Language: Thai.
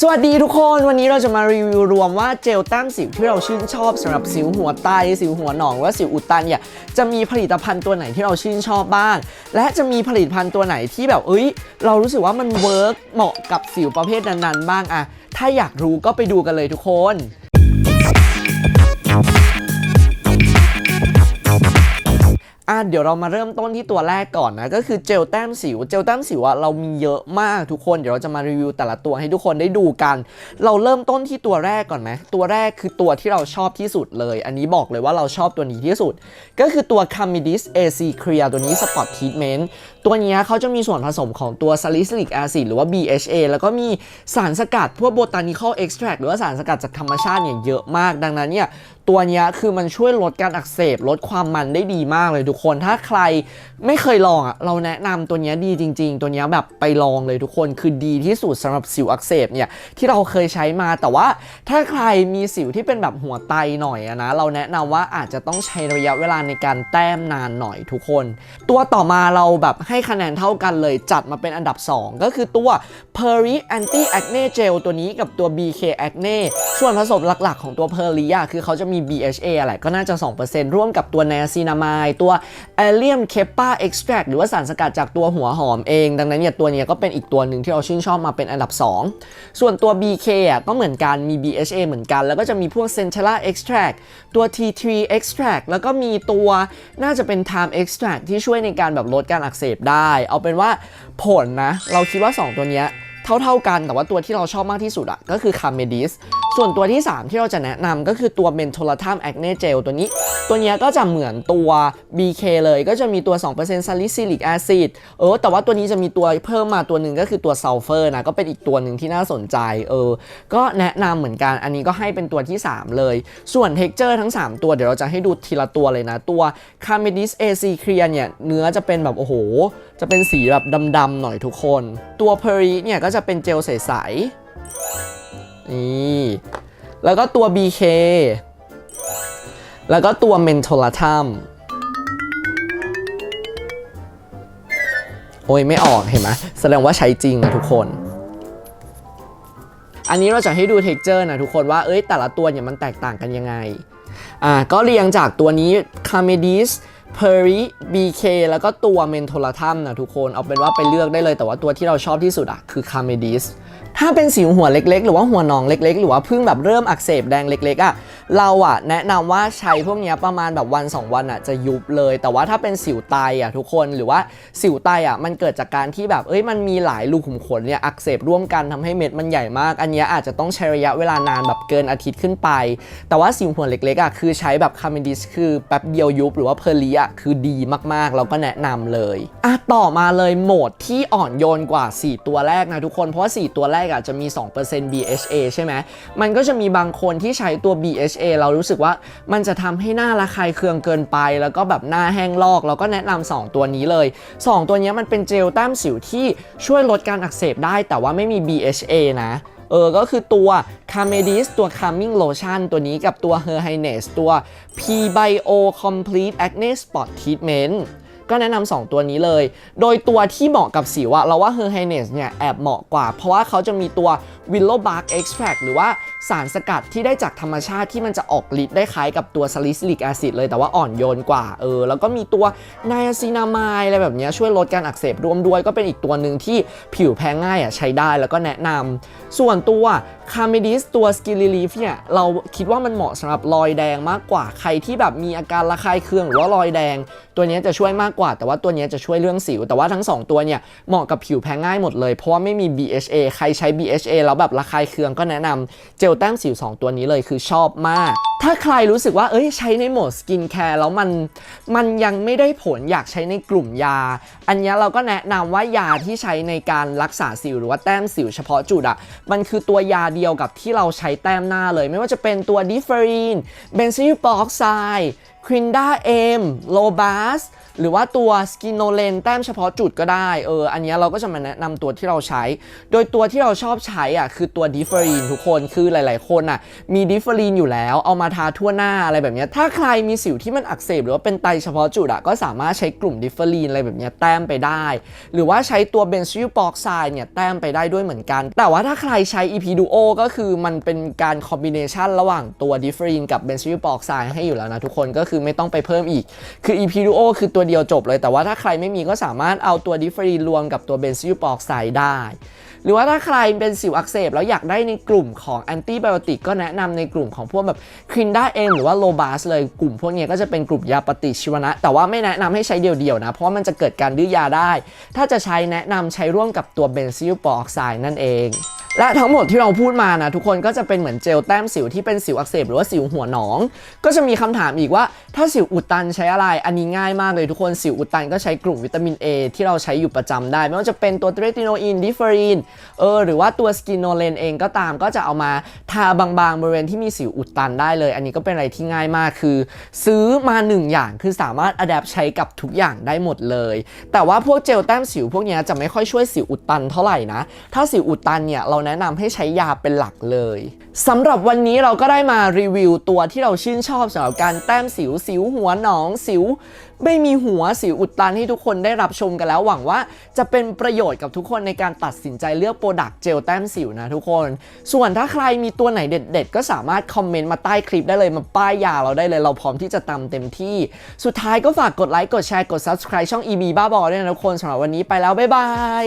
สวัสดีทุกคนวันนี้เราจะมารีวิวรวมว่าเจลแต้มสิวที่เราชื่นชอบสำหรับสิวหัวไตสิวหัวหนองหรือว่าสิวอุดตันเนี่ยจะมีผลิตภัณฑ์ตัวไหนที่เราชื่นชอบบ้าง และจะมีผลิตภัณฑ์ตัวไหนที่แบบเอ้ย เรารู้สึกว่ามันเวิร์กเหมาะกับสิวประเภทนั้นๆบ้างอะถ้าอยากรู้ก็ไปดูกันเลยทุกคน อะเดี๋ยวเรามาเริ่มต้นที่ตัวแรกก่อนนะ ก็คือเจลแต้มสิว เจลแต้มสิวอะเรามีเยอะมากทุกคน เดี๋ยวเราจะมารีวิวแต่ละตัวให้ทุกคนได้ดูกัน เราเริ่มต้นที่ตัวแรกก่อนไหมตัวแรกคือตัวที่เราชอบที่สุดเลย อันนี้บอกเลยว่าเราชอบตัวนี้ที่สุด ก็คือตัว c a m i d i s AC Clear ตัวนี้ Spot Treatment ตัวนี้เขาจะมีส่วนผสมของตัว salicylic acid หรือว่า BHA แล้วก็มีสารสกัดพวก botanical extract หรือว่าสารสกัดจากธรรมชาติเนี่ยเยอะมาก ดังนั้นเนี่ย ตัวนี้คือมันช่วยลดการอักเสบ ลดความมันได้ดีมากเลยทุกคน ถ้าใครไม่เคยลองอะเราแนะนำตัวนี้ดีจริง ๆ ตัวนี้แบบไปลองเลยทุกคนคือดีที่สุดสำหรับสิวอักเสบเนี่ยที่เราเคยใช้มาแต่ว่าถ้าใครมีสิวที่เป็นแบบหัวไตหน่อยนะเราแนะนำว่าอาจจะต้องใช้ระยะเวลาในการแต้มนานหน่อยทุกคน ตัวต่อมาเราแบบให้คะแนนเท่ากันเลยจัดมาเป็นอันดับ 2 ก็คือตัว p e r i Anti Acne Gel ตัวนี้กับตัว BK Acne ส่วนผสมหลักๆ ของตัว p e r i อะคือเขาจะมี BHA อะไรก็น่าจะ 2%ร่วมกับตัว Niacinamide ตัว Allium Kepa Extract หรือว่าสารสกัดจากตัวหัวหอมเอง ดังนั้นเนี่ยตัวนี้ก็เป็นอีกตัวหนึ่งที่เราชื่นชอบมาเป็นอันดับ 2 ส่วนตัว BK อะก็เหมือนกันมี BHA เหมือนกัน แล้วก็จะมีพวก Centella Extract ตัว T3 Extract แล้วก็มีตัวน่าจะเป็น Time Extract ที่ช่วยในการแบบลดการอักเสบได้ เอาเป็นว่าผลนะ เราคิดว่า 2 ตัวเนี้ยเท่าๆกันแต่ว่าตัวที่เราชอบมากที่สุดอะก็คือ c a m e d i s ส่วนตัวที่ 3 ที่เราจะแนะนำก็คือตัว m e n t o l a t u m Acne Gel ตัวนี้ ตัวนี้ก็จะเหมือนตัว BK เลยก็จะมีตัว 2% Salicylic Acid เออ แต่ว่าตัวนี้จะมีตัวเพิ่มมาตัวหนึ่งก็คือตัว Sulfur นะ ก็เป็นอีกตัวหนึ่งที่น่าสนใจ เออ ก็แนะนำเหมือนกัน อันนี้ก็ให้เป็นตัวที่ 3 เลย ส่วน Texture ทั้ง 3 ตัวเดี๋ยวเราจะให้ดูทีละตัวเลยนะ ตัว c a m e d i s AC Clear เนี่ย เนื้อจะเป็นแบบโอ้โห จะเป็นสีแบบดำๆหน่อยทุกคน ตัว p e r i เนี่ยก็จะเป็นเจลใสๆนี่ แล้วก็ตัว BK แล้วก็ตัว Mentholatum โอ้ยไม่ออกเห็นไหมแสดงว่าใช้จริงนะทุกคน อันนี้เราจะให้ดูเท็กเจอร์นะทุกคนว่าเอ้ยแต่ละตัวเนี่ยมันแตกต่างกันยังไงอ่าก็เรียงจากตัวนี้คาเมดิส p e r i BK แล้วก็ตัว Mentholatum นะทุกคนเอาเป็นว่าไปเลือกได้เลยแต่ว่าตัวที่เราชอบที่สุดอะคือ c a m e d i s ถ้าเป็นสิวหัวเล็ก ๆ หรือว่าหัวหนองเล็ก ๆ หรือว่าเพิ่งแบบเริ่มอักเสบแดงเล็ก ๆอะเราอะแนะนำว่าใช้พวกเนี้ยประมาณแบบวัน 2 วันอะจะยุบเลย แต่ว่าถ้าเป็นสิวไตอะทุกคนหรือว่าสิวไตอะมันเกิดจากการที่แบบเอ้ยมันมีหลายรูขุมขนเนี่ยอักเสบร่วมกันทำให้เม็ดมันใหญ่มาก อันเนี้ยอาจจะต้องใช้ระยะเวลานานแบบเกินอาทิตย์ขึ้นไป แต่ว่าสิวหัวเล็กๆอะคือใช้แบบคาเมดิสคือแป๊บเดียวยุบหรือว่าเพอร์ลีอะคือดีมากๆ เราก็แนะนำเลยอะต่อมาเลยโหมดที่อ่อนโยนกว่า 4 ตัวแรกนะทุกคน เพราะว่า 4 ตัวแรกอะจะมี 2% BHA ใช่ไหม มันก็จะมีบางคนที่ใช้ตัว BHA เรารู้สึกว่ามันจะทำให้หน้าระคายเคืองเกินไป แล้วก็แบบหน้าแห้งลอก เราก็แนะนำ2ตัวนี้เลย 2 ตัวนี้มันเป็นเจลแต้มสิวที่ช่วยลดการอักเสบได้ แต่ว่าไม่มี BHA นะเเออก็คือตัวคาเมดิสตัว Calming Lotion ตัวนี้กับตัว h e r h i n e s s ตัว P Bio Complete Acne Spot Treatment ก็แนะนำสองตัวนี้เลย โดยตัวที่เหมาะกับสิวอะเราว่า h e r h i n e s s เนี่ยแอบเหมาะกว่า เพราะว่าเขาจะมีตัว Willow Bark Extract หรือว่า สารสกัดที่ได้จากธรรมชาติที่มันจะออกฤทธิ์ได้คล้ายกับตัว Salicylic Acid เลยแต่ว่าอ่อนโยนกว่าเออแล้วก็มีตัว Niacinamide อะไรแบบนี้ช่วยลดการอักเสบร่วมด้วยก็เป็นอีกตัวหนึ่งที่ผิวแพ้ง่ายอะใช้ได้แล้วก็แนะนำส่วนตัว c a m e d i s ตัว Skin Relief เนี่ยเราคิดว่ามันเหมาะสำหรับรอยแดงมากกว่าใครที่แบบมีอาการระคายเคืองหรือว่ารอยแดง ตัวเนี้ยจะช่วยมากกว่า แต่ว่าตัวเนี้ยจะช่วยเรื่องสิว แต่ว่าทั้ง 2 ตัวเนี่ยเหมาะกับผิวแพ้ง่ายหมดเลยเพราะว่าไม่มี BHA ใครใช้ BHA แล้วแบบระคายเคืองก็แนะนำเจลแต้มสิว 2 ตัวนี้เลยคือชอบมาก ถ้าใครรู้สึกว่าเอ้ยใช้ในโหมดสกินแคร์แล้วมันมันยังไม่ได้ผลอยากใช้ในกลุ่มยา อันนี้เราก็แนะนำว่ายาที่ใช้ในการรักษาสิวหรือว่าแต้มสิวเฉพาะจุดอะ่ะมันคือตัวยาเดียวกับที่เราใช้แต้มหน้าเลย ไม่ว่าจะเป็นตัวดิฟเฟอรีนเบนซิลปออกไซด์ควินด้าเอมโลบาสหรือว่าตัวสกินโนเลนแต้มเฉพาะจุดก็ได้เอออันนี้เราก็จะมาแนะนำตัวที่เราใช้ โดยตัวที่เราชอบใช้อะคือตัวดิฟเฟอรีนทุกคนคือหลาย ๆ คนอะมีดิฟเฟอรีนอยู่แล้วเอามาทาทั่วหน้าอะไรแบบนี้ถ้าใครมีสิวที่มันอักเสบหรือว่าเป็นไตเฉพาะจุดอะก็สามารถใช้กลุ่มดิฟเฟอรีนอะไรแบบนี้แต้มไปได้ หรือว่าใช้ตัวเบนซิลปอกไซด์เนี่ยแต้มไปได้ด้วยเหมือนกัน แต่ว่าถ้าใครใช้ EP Duo ก็คือมันเป็นการคอมบิเนชันระหว่างตัวดิฟเฟอรีนกับเบนซิลปอกไซด์ให้อยู่แล้วนะทุกคนก็คือไม่ต้องไปเพิ่มอีก คือ EP Duo คือตัวเดียวจบเลย แต่ว่าถ้าใครไม่มีก็สามารถเอาตัวดิฟเฟอรีนรวมกับตัวเบนซิลปอกไซด์ได้ หรือว่าถ้าใครเป็นสิวอักเสบแล้วอยากได้ในกลุ่มของแอนตี้ไบโอติกก็แนะนำในกลุ่มของพวกแบบครินด้าเองหรือว่าโลบาสเลยกลุ่มพวกนี้ก็จะเป็นกลุ่มยาปฏิชีวนะ แต่ว่าไม่แนะนำให้ใช้เดี่ยวๆนะ เพราะมันจะเกิดการดื้อยาได้ ถ้าจะใช้แนะนำใช้ร่วมกับตัวเบนซิลปออกไซด์นั่นเอง และทั้งหมดที่เราพูดมานะทุกคนก็จะเป็นเหมือนเจลแต้มสิวที่เป็นสิวอักเสบหรือว่าสิวหัวหนอง ก็จะมีคำถามอีกว่าถ้าสิวอุดตันใช้อะไร อันนี้ง่ายมากเลยทุกคนสิวอุดตันก็ใช้กลุ่มวิตามิน A ที่เราใช้อยู่ประจำได้ ไม่ว่าจะเป็นตัวเทรติโนอินดิฟเฟอรีนเออหรือว่าตัวสกินโนเลนเองก็ตามก็จะเอามาทาบางๆบริเวณที่มีสิวอุดตันได้เลย อันนี้ก็เป็นอะไรที่ง่ายมากคือ ซื้อมาหนึ่งอย่างคือสามารถอัดแอปใช้กับทุกอย่างได้หมดเลย แต่ว่าพวกเจลแต้มสิวพวกเนี้ยจะไม่ค่อยช่วยสิวอุดตันเท่าไหร่นะถ้าสิวอุดตันเนี่ยเราแนะนำให้ใช้ยาเป็นหลักเลยสำหรับวันนี้เราก็ได้มารีวิวตัวที่เราชื่นชอบสำหรับการแต้มสิวสิวหัวหนองสิว ไม่มีหัวสิวอุดตันให้ทุกคนได้รับชมกันแล้วหวังว่าจะเป็นประโยชน์กับทุกคนในการตัดสินใจเลือกโปรดักต์เจลแต้มสิวนะทุกคน ส่วนถ้าใครมีตัวไหนเด็ด ๆ ก็สามารถคอมเมนต์มาใต้คลิปได้เลยมาป้ายยาเราได้เลยเราพร้อมที่จะตามเต็มที่ สุดท้ายก็ฝากกดไลค์กดแชร์กด subscribe ช่อง EB บ้าบอด้วยนะทุกคนสำหรับวันนี้ไปแล้วบ๊ายบาย